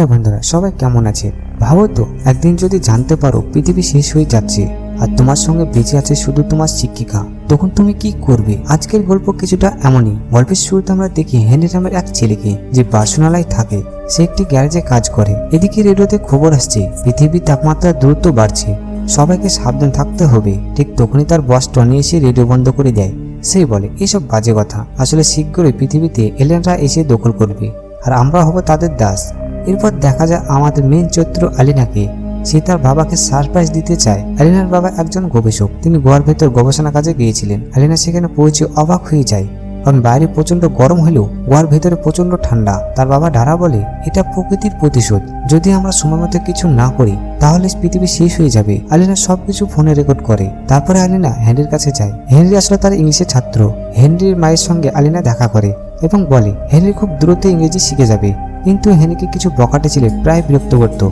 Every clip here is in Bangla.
হ্যালো বন্ধুরা, সবাই কেমন আছে? ভাবো তো, একদিন যদি জানতে পারো পৃথিবী শেষ হয়ে যাচ্ছে আর তোমার সঙ্গে বেঁচে আছে শুধু তোমার শিক্ষিকা, তখন তুমি কি করবে? আজকের গল্প কিছুটা এমনই। গল্পের শুরুতে আমরা দেখি হেনরি নামের এক ছেলেকে যে বার্সোনালায় থাকে। সে একটি গ্যারেজে কাজ করে। এদিকে রেডিওতে খবর আসছে, পৃথিবীর তাপমাত্রা দ্রুত বাড়ছে। সবাইকে সাবধান থাকতে হবে। ঠিক তখনই তার বস টনি এসে রেডিও বন্ধ করে দেয়। সেই বলে, এসব বাজে কথা। আসলে শীঘ্রই পৃথিবীতে এলিয়েনরা এসে দখল করবে। আর আমরা হব তাদের দাস। এরপর দেখা যায় আমাদের মেন চরিত্র আলিনাকে। সে তার বাবাকে সারপ্রাইজ দিতে চায়। আলিনার বাবা একজন গবেষক। তিনি গোয়ার ভেতর গবেষণা কাজে গিয়েছিলেন। আলিনা সেখানে পৌঁছে অবাক হয়ে যায়। কারণ বাইরে প্রচণ্ড গরম হলেও গোয়ার ভেতরে প্রচণ্ড ঠান্ডা। তার বাবা ডারা বলে, এটা প্রকৃতির প্রতিশোধ। যদি আমরা সময় মতো কিছু না করি, তাহলে পৃথিবী শেষ হয়ে যাবে। আলিনা সবকিছু ফোনে রেকর্ড করে। তারপরে আলিনা হেনরির কাছে যায়। হেনরি আসলে তার ইংলিশের ছাত্র। হেনরির মায়ের সঙ্গে আলিনা দেখা করে এবং বলে, হেনরি খুব দ্রুত ইংরেজি শিখে যাবে। কিন্তু হেনরিকে কিছু বকাটে ছেলে প্রায় বিরক্ত করত।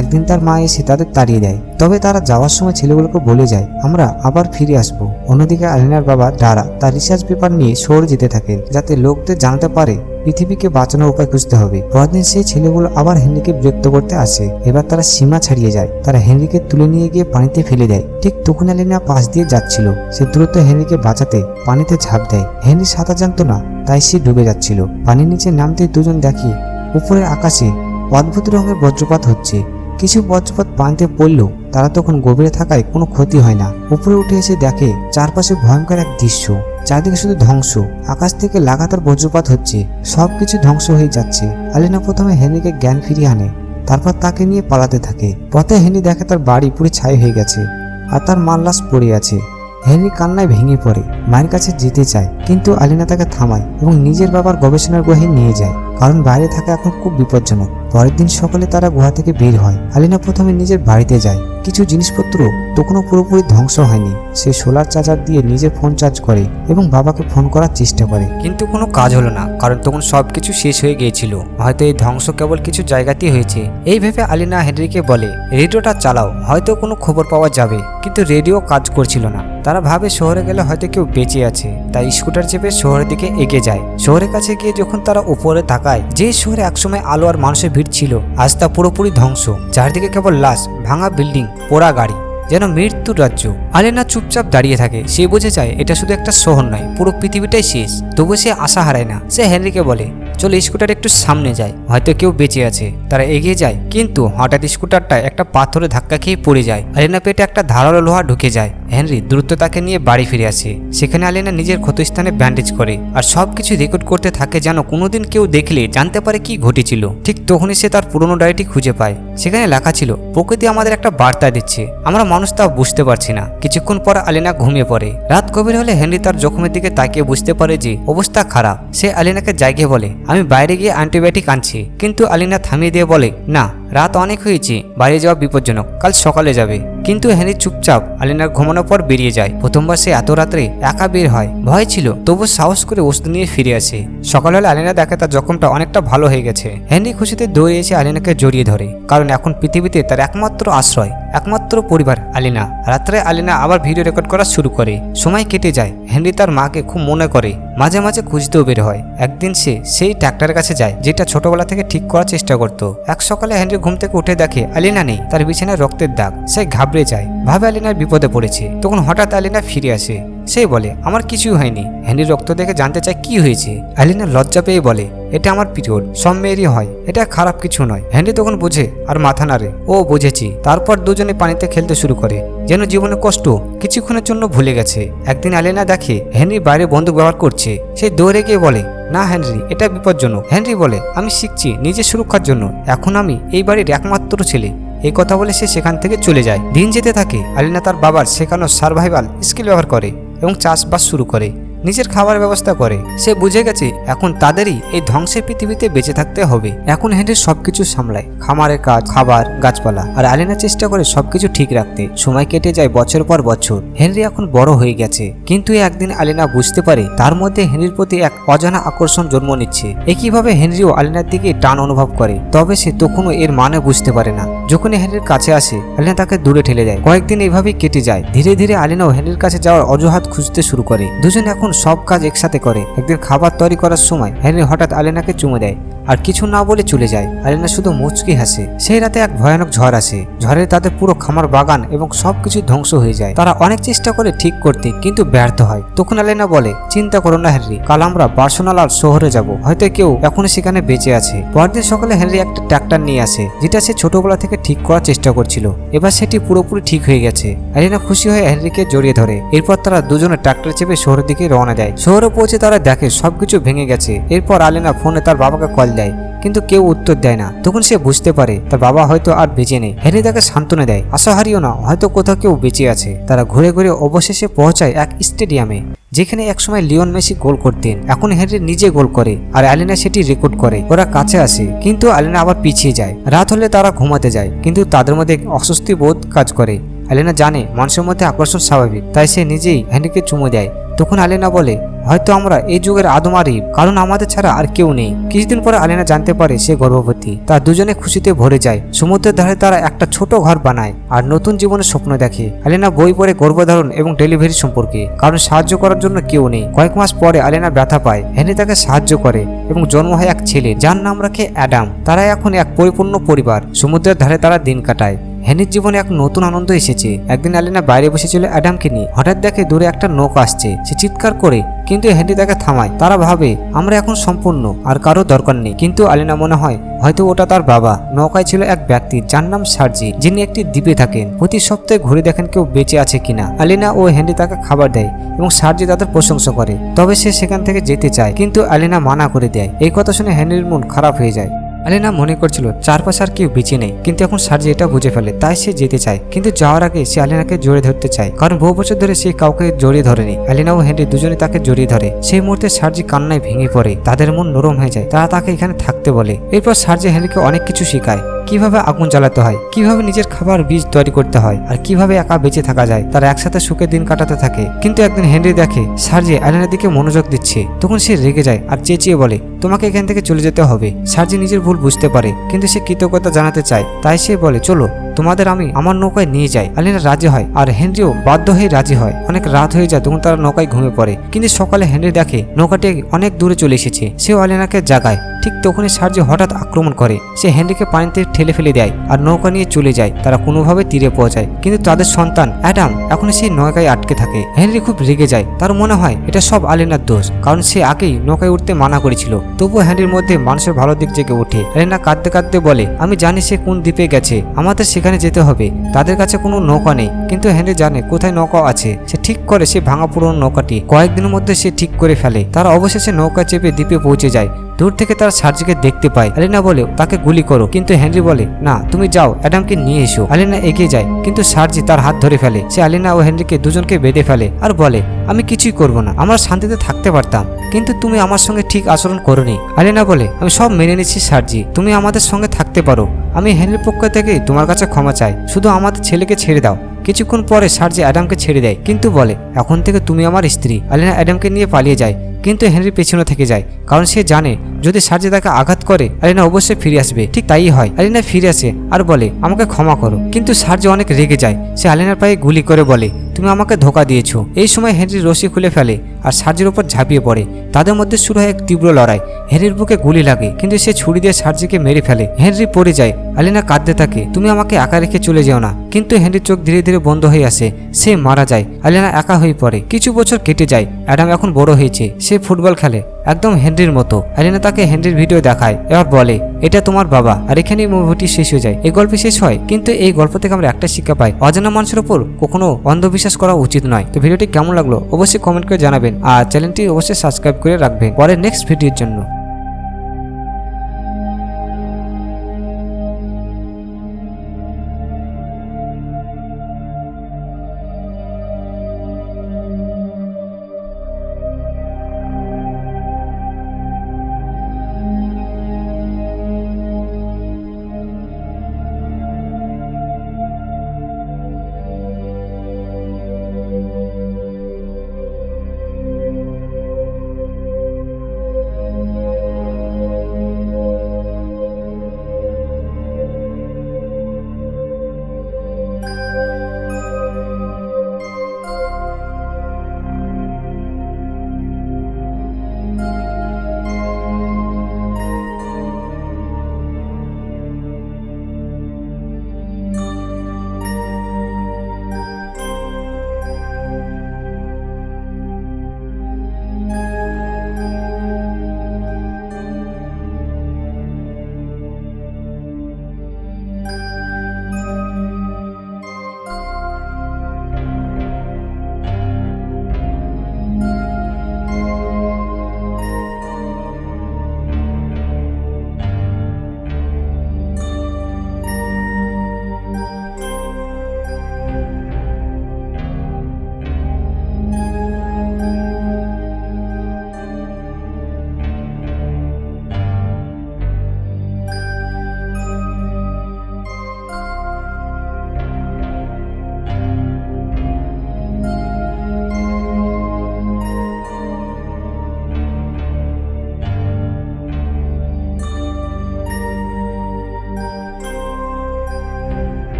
একদিন তার মা এসে তাদের তাড়িয়ে দেয়। তবে তারা যাওয়ার সময় ছেলেগুলোকে বলে যায়, আমরা আবার ফিরে আসব। অন্যদিকে আলিনার বাবা ডারা তার রিসার্চ পেপার নিয়ে শহরে যেতে থাকেন যাতে লোকদের জানতে পারে পৃথিবীকে বাঁচানোর উপায় খুঁজতে হবে। পরদিন সেই ছেলেগুলো আবার হেনরিকে বিরক্ত করতে আসে। এবার তারা সীমা ছাড়িয়ে যায়। তারা হেনরিকে তুলে নিয়ে গিয়ে পানিতে ফেলে দেয়। ঠিক তখন আলিনা পাশ দিয়ে যাচ্ছিল। সে দ্রুত হেনরিকে বাঁচাতে পানিতে ঝাঁপ দেয়। হেনরি সাঁতার জানতো না, তাই সে ডুবে যাচ্ছিল। পানির নিচে নামতে দুজন দেখি উপরে আকাশে অদ্ভুত রঙের বজ্রপাত হচ্ছে। কিছু বজ্রপাত পানিতে পড়লেও তারা তখন গভীরে থাকায় কোনো ক্ষতি হয় না। উপরে উঠে এসে দেখে চারপাশে ভয়ঙ্কর এক দৃশ্য। চারদিকে শুধু ধ্বংস। আকাশ থেকে লাগাতার বজ্রপাত হচ্ছে। সবকিছু ধ্বংস হয়ে যাচ্ছে। আলিনা প্রথমে হেনিকে জ্ঞান ফিরিয়ে আনে। তারপর তাকে নিয়ে পালাতে থাকে। পথে হেনি দেখে তার বাড়ি পুরো ছাই হয়ে গেছে। আর তার মাল লাশ পড়ে আছে। হেনরি কান্নায় ভেঙে পড়ে, মায়ের কাছে যেতে চায়, কিন্তু আলিনা তাকে থামায় এবং নিজের বাবার গবেষণার গুহে নিয়ে যায়। কারণ বাইরে থাকা এখন খুব বিপজ্জনক। পরের দিন সকালে তারা গুহা থেকে বের হয়। আলিনা প্রথমে নিজের বাড়িতে যায়। কিছু জিনিসপত্র তখনও পুরোপুরি ধ্বংস হয়নি। সে সোলার চার্জার দিয়ে নিজের ফোন চার্জ করে এবং বাবাকে ফোন করার চেষ্টা করে। কিন্তু কোনো কাজ হলো না, কারণ তখন সব কিছু শেষ হয়ে গিয়েছিল। হয়তো এই ধ্বংস কেবল কিছু জায়গাতেই হয়েছে। এই ভেবে আলিনা হেনরিকে বলে, রেডিওটা চালাও, হয়তো কোনো খবর পাওয়া যাবে। কিন্তু রেডিও কাজ করছিল না। তারা ভাবে শহরে গেলে হয়তো কেউ বেঁচে আছে। তাই স্কুটার চেপে শহরের দিকে এগিয়ে যায়। শহরের কাছে গিয়ে যখন তারা উপরে তাকায়, যে শহরে একসময় আলো আর মানুষের ভিড় ছিল, আজ তা পুরোপুরি ধ্বংস। চারদিকে কেবল লাশ, ভাঙা বিল্ডিং পোড়া গাড়ি। যেন মৃত্যুর রাজ্য। আলেনা চুপচাপ দাঁড়িয়ে থাকে। সে বুঝে যায়, এটা শুধু একটা শহর নয়, পুরো পৃথিবীটাই শেষ। তবু সে আশা হারায় না। সে হেনরিকে বলে চলো স্কুটার একটু সামনে যায় হয়তো কেউ বেঁচে আছে, তারা এগিয়ে যায়। কিন্তু হঠাৎ স্কুটারটা একটা পাথরে ধাক্কা খেয়ে পড়ে যায়। আলিনা পেটে একটা ধারালো লোহা ঢুকে যায়। হেনরি দ্রুত তাকে নিয়ে বাড়ি ফিরে আসে। সেখানে আলিনা নিজের ক্ষতস্থানে ব্যান্ডেজ করে আর সবকিছু রেকর্ড করতে থাকে যেন কোনোদিন কেউ দেখলে জানতে পারে কি ঘটেছিল। ঠিক তখনই সে তার পুরনো ডায়েরিটি খুঁজে পায়। সেখানে লেখা ছিল, প্রকৃতি আমাদের একটা বার্তা দিচ্ছে। আমরা মানুষ তা বুঝতে পারছি না। কিছুক্ষণ পর আলিনা ঘুমিয়ে পড়ে। রাত গভীর হলে হেনরি তার জখমের দিকে তাকিয়ে বুঝতে পারে যে অবস্থা খারাপ। সে আলিনাকে জায়গায় বলে আমি বাইরে গিয়ে অ্যান্টিবায়োটিক আনছি। কিন্তু আলিনা থামিয়ে দিয়ে বলে না রাত অনেক হয়েছে বাইরে যাওয়া বিপজ্জনক, কাল সকালে যাবে। কিন্তু হেনরি চুপচাপ আলিনার ঘুমানোর পর বেরিয়ে যায়। প্রথমবার সে এত রাত্রে একা বের হয়। ভয় ছিল, তবু সাহস করে ওষুধ নিয়ে ফিরে আসে। সকাল হলে আলিনা দেখে তার জখমটা অনেকটা ভালো হয়ে গেছে। হেনরি খুশিতে দৌড়ে এসে আলিনাকে জড়িয়ে ধরে, কারণ এখন পৃথিবীতে তার একমাত্র আশ্রয়, একমাত্র পরিবার আলিনা। রাত্রে আলিনা আবার ভিডিও রেকর্ড করা শুরু করে। সময় কেটে যায়, হেনরি তার মাকে খুব মনে করে। মাঝে মাঝে খুঁজতেও বের হয়। একদিন সে সেই ট্র্যাক্টরের কাছে যায়, যেটা ছোটবেলা থেকে ঠিক করার চেষ্টা করত। এক সকালে হেনরি ঘুম থেকে উঠে দেখে আলিনা নেই, তার বিছানায় রক্তের দাগ। সে ঘাবড়ে যায়। ভাবে আলিনার বিপদে পড়েছে। তখন হঠাৎ আলিনা ফিরে আসে। সে বলে, আমার কিছুই হয়নি। হেনরি রক্ত দেখে জানতে চায় কি হয়েছে? আলিনা লজ্জা পেয়ে বলে, এটা আমার পিরিয়ড সব মেয়েরই হয়। এটা খারাপ কিছু নয়। হেনরি তখন বোঝে, আর মাথা নাড়ে। ও, বুঝেছি। তারপর দুজনে পানিতে খেলতে শুরু করে। যেন জীবনে কষ্ট কিছুক্ষণের জন্য ভুলে গেছে। একদিন আলিনা দেখে হেনরি বাইরে বন্দুক ব্যবহার করছে। সে দৌড়ে গিয়ে বলে না, হেনরি, এটা বিপজ্জনক। হেনরি বলে, আমি শিখছি নিজের সুরক্ষার জন্য। এখন আমি এই বাড়ির একমাত্র ছেলে। এই কথা বলে সে সেখান থেকে চলে যায়। দিন যেতে থাকে। আলিনা তার বাবার শেখানো সার্ভাইভাল স্কিল ব্যবহার করে এবং চাষবাস শুরু করে। নিজের খাবার ব্যবস্থা করে। সে বুঝে গেছে, এখন তাদেরই এই ধ্বংসের পৃথিবীতে বেঁচে থাকতে হবে। এখন হেনরি সবকিছু সামলায়। খামারের কাজ, খাবার, গাছপালা আর আলিনা চেষ্টা করে সবকিছু ঠিক রাখতে। সময় কেটে যায় বছর পর বছর। হেনরি এখন বড় হয়ে গেছে। কিন্তু একদিন আলিনা বুঝতে পারে, তার মধ্যে হেনরির প্রতি এক অজানা আকর্ষণ জন্ম নিচ্ছে। একইভাবে হেনরিও আলিনার দিকে টান অনুভব করে? তবে সে তখনও এর মানে বুঝতে পারে না। যখনই হেনরির কাছে আসে, আলিনা তাকে দূরে ঠেলে দেয়। কয়েকদিন এইভাবেই কেটে যায়। ধীরে ধীরে আলিনাও হেনরির কাছে যাওয়ার অজুহাত খুঁজতে শুরু করে। দুজন এখন তখন সব কাজ একসাথে করে। একদিন খাবার তৈরি করার সময় হেনরি হঠাৎ আলেনাকে চুমে দেয় আর কিছু না বলে চলে যায়। আলেনা শুধু মুচকি হাসে। সেই রাতে এক ভয়ানক ঝড় আসে। ঝড়ে তাদের পুরো খামার বাগান এবং সবকিছু ধ্বংস হয়ে যায়। তারা অনেক চেষ্টা করে ঠিক করতে, কিন্তু ব্যর্থ হয়। তখন আলেনা বলে, চিন্তা করো না, হেনরি। কাল আমরা বার্সোনালার শহরে যাব। হয়তো কেউ এখনও সেখানে বেঁচে আছে। পরদিন সকালে হেনরি একটা ট্রাক্টর নিয়ে আসে, যেটা সে ছোটবেলা থেকে ঠিক করার চেষ্টা করছিল। এবার সেটি পুরোপুরি ঠিক হয়ে গেছে। আলেনা খুশি হয়ে হেনরিকে জড়িয়ে ধরে। এরপর তারা দুজনে ট্রাক্টর চেপে শহরের দিকে রওনা দেয়। শহরে পৌঁছে তারা দেখে সবকিছু ভেঙে গেছে। এরপর আলেনা ফোনে তার বাবাকে কল দেয়, কিন্তু কেউ উত্তর দেয় না। তখন সে বুঝতে পারে, তার বাবা হয়তো আর বেঁচে নেই। হেনরি তাকে সান্ত্বনা দেয়, আশা হারিও না, হয়তো কোথাও কেউ বেঁচে আছে। তারা ঘুরে ঘুরে অবশেষে পৌঁছায় এক স্টেডিয়ামে, যেখানে একসময় লিওন মেসি গোল করতেন। এখন হেনরি নিজে গোল করে, আর আলিনা সেটি রেকর্ড করে। ওরা কাছে আসে, কিন্তু আলিনা আবার পিছিয়ে যায়। রাত হলে তারা ঘুমাতে যায়, কিন্তু তাদের মধ্যে অস্বস্তি বোধ কাজ করে। আলিনা জানে, মানুষের মধ্যে আকর্ষণ স্বাভাবিক, তাই সে নিজেই হেনরিকে চুমু দেয়। তখন আলেনা বলে, হয়তো আমরা এই যুগের আদম আর কারণ আমাদের ছাড়া আর কেউ নেই। কিছুদিন পরে আলেনা জানতে পারে সে গর্ভবতী। তার দুজনে খুশিতে ভরে যায়। সমুদ্রের ধারে তারা একটা ছোট ঘর বানায় আর নতুন জীবনের স্বপ্ন দেখে। আলেনা বই পড়ে গর্ভধারণ এবং ডেলিভারি সম্পর্কে, কারণ সাহায্য করার জন্য কেউ নেই। কয়েক মাস পরে আলেনা ব্যথা পায়। হেনরি তাকে সাহায্য করে এবং জন্ম হয় এক ছেলে, যার নাম রাখে অ্যাডাম। তারা এখন এক পরিপূর্ণ পরিবার। সমুদ্রের ধারে তারা দিন কাটায়। হেনির জীবনে এক নতুন আনন্দ এসেছে। একদিন আলিনা বাইরে বসেছিল অ্যাডামকে নিয়ে। হঠাৎ দেখে দূরে একটা নৌকা আসছে। সে চিৎকার করে, কিন্তু হেনরি তাকে থামায়। তারা ভাবে, আমরা এখন সম্পূর্ণ, আর কারও দরকার নেই। কিন্তু আলিনা মনে হয়, হয়তো ওটা তার বাবা। নৌকায় ছিল এক ব্যক্তি, যার নাম সার্জি, যিনি একটি দ্বীপে থাকেন। প্রতি সপ্তাহে ঘুরে দেখেন কেউ বেঁচে আছে কিনা। আলিনা ও হেনরি তাকে খাবার দেয় এবং সার্জি তাদের প্রশংসা করে। তবে সে সেখান থেকে যেতে চায়, কিন্তু আলিনা মানা করে দেয়। এই কথা শুনে হেনরির মন খারাপ হয়ে যায়। আলিনা মনে করছিল, চারপাশে আর কেউ বেঁচে নেই, কিন্তু এখন সার্জি এটা বুঝে ফেলে, তাই সে যেতে চায়। কিন্তু যাওয়ার আগে সে আলিনাকে জড়িয়ে ধরতে চায়, কারণ বহু বছর ধরে সে কাউকে জড়িয়ে ধরেনি। আলিনা ও হেনরি দুজনে তাকে জড়িয়ে ধরে। সেই মুহূর্তে সার্জি কান্নায় ভেঙে পড়ে, তাদের মন নরম হয়ে যায়, তারা তাকে এখানে থাকতে বলে। এরপর সার্জি হেনরিকে অনেক কিছু শেখায়। কীভাবে আগুন জ্বালাতে হয়, কীভাবে নিজের খাবার বীজ তৈরি করতে হয়, আর কীভাবে একা বেঁচে থাকা যায়, তারা একসাথে সুখে দিন কাটাতে থাকে। কিন্তু একদিন হেনরি দেখে সার্জি অ্যালেনের দিকে মনোযোগ দিচ্ছে। তখন সে রেগে যায় আর চেঁচিয়ে বলে, তোমাকে এখান থেকে চলে যেতে হবে। সার্জি নিজের ভুল বুঝতে পারে, কিন্তু সে কৃতজ্ঞতা জানাতে চায়। তাই সে বলে, চলো। তোমাদের আমি আমার নৌকায় নিয়ে যাই। আলিনা রাজি হয় আর হেনরিও বাধ্য হয়ে রাজি হয়। অনেক রাত হয়ে যায়, তখন তারা নৌকায় ঘুমিয়ে পড়ে। কিন্তু সকালে হেনরি দেখে নৌকাটি অনেক দূরে চলে এসেছে। সেও আলিনাকে জাগায়। ঠিক তখনই সার্জি হঠাৎ আক্রমণ করে। সে হেনরিকে পানিতে ঠেলে ফেলে দেয় আর নৌকা নিয়ে চলে যায়। তারা কোনোভাবে তীরে পৌঁছায়। কিন্তু তাদের সন্তান অ্যাডাম এখন সেই নৌকায় আটকে থাকে। হেনরি খুব রেগে যায়। তার মনে হয় এটা সব আলিনার দোষ, কারণ সে আগেই নৌকায় উঠতে মানা করেছিল। তবুও হেনরির মধ্যে মানুষের ভালো দিক জেগে ওঠে। আলিনা কাঁদতে কাঁদতে বলে, আমি জানি সে কোন দ্বীপে গেছে। আমাদের সেখানে যেতে হবে। তাদের কাছে কোনো নৌকা নেই। কিন্তু হেনরি জানে কোথায় নৌকা আছে। সে ঠিক করে সে ভাঙা পুরনো নৌকাটি। কয়েকদিনের মধ্যে সে ঠিক করে ফেলে। তারা অবশেষে নৌকা চেপে দ্বীপে পৌঁছে যায়। দূর থেকে তারা সার্জিকে দেখতে পায়। আলিনা বলে, তাকে গুলি করো। কিন্তু হেনরি বলে, না, তুমি যাও। অ্যাডামকে নিয়ে এসো। আলিনা এগিয়ে যায়। কিন্তু সার্জি তার হাত ধরে ফেলে। সে আলিনা ও হেনরিকে দুজনকে বেঁধে ফেলে আর বলে, আমি কিছুই করব না। আমরা শান্তিতে থাকতে পারতাম। কিন্তু তুমি আমার সঙ্গে ঠিক আচরণ করনি। আলিনা বলে, আমি সব মেনে নিচ্ছি সার্জি। তুমি আমাদের সঙ্গে থাকতে পারো। আমি হেনরির পক্ষ থেকে তোমার কাছে ক্ষমা চাই। শুধু আমাদের ছেলেকে ছেড়ে দাও। কিছুক্ষণ পরে সার্জি অ্যাডামকে ছেড়ে দেয়, কিন্তু বলে, এখন থেকে তুমি আমার স্ত্রী। আলিনা অ্যাডামকে নিয়ে পালিয়ে যায়, কিন্তু হেনরি পেছনে থেকে যায়, কারণ সে জানে, যদি সার্জি তাকে আঘাত করে, আলিনা অবশ্যই ফিরে আসবে। ঠিক তাই হয়। আলিনা ফিরে আসে আর বলে, আমাকে ক্ষমা করো। কিন্তু সার্জি অনেক রেগে যায়, সে আলিনার পায়ে গুলি করে বলে তুমি আমাকে ধোকা দিয়েছ। এই সময় হেনরি রশি খুলে ফেলে আর সার্জির ওপর ঝাঁপিয়ে পড়ে। তাদের মধ্যে শুরু হয় এক তীব্র লড়াই। হেনরির বুকে গুলি লাগে, কিন্তু সে ছুরি দিয়ে সার্জিকে মেরে ফেলে। হেনরি পড়ে যায়, আলিনা কাঁদতে থাকে, তুমি আমাকে একা রেখে চলে যেও না। কিন্তু হেনরির চোখ ধীরে ধীরে বন্ধ হয়ে আসে। সে মারা যায়, আলিনা একা হয়ে পড়ে। কিছু বছর কেটে যায়, অ্যাডাম এখন বড় হয়েছে, সে ফুটবল খেলে। একদম হেনরির মতো। আলিনা তাকে হেনরির ভিডিও দেখায়, এবার বলে, এটা তোমার বাবা, আর এখানেই মুভিটি শেষ হয়ে যায়। এই গল্প শেষ হয়, কিন্তু এই গল্প থেকে আমরা একটা শিক্ষা পাই। অজানা মানুষের উপর কখনো অন্ধবিশ্বাস করা উচিত নয়। তো ভিডিওটি কেমন লাগল, অবশ্যই কমেন্ট করে জানাবেন, আর চ্যানেলটি অবশ্যই সাবস্ক্রাইব করে রাখবেন। পরে নেক্সট ভিডিওর জন্য।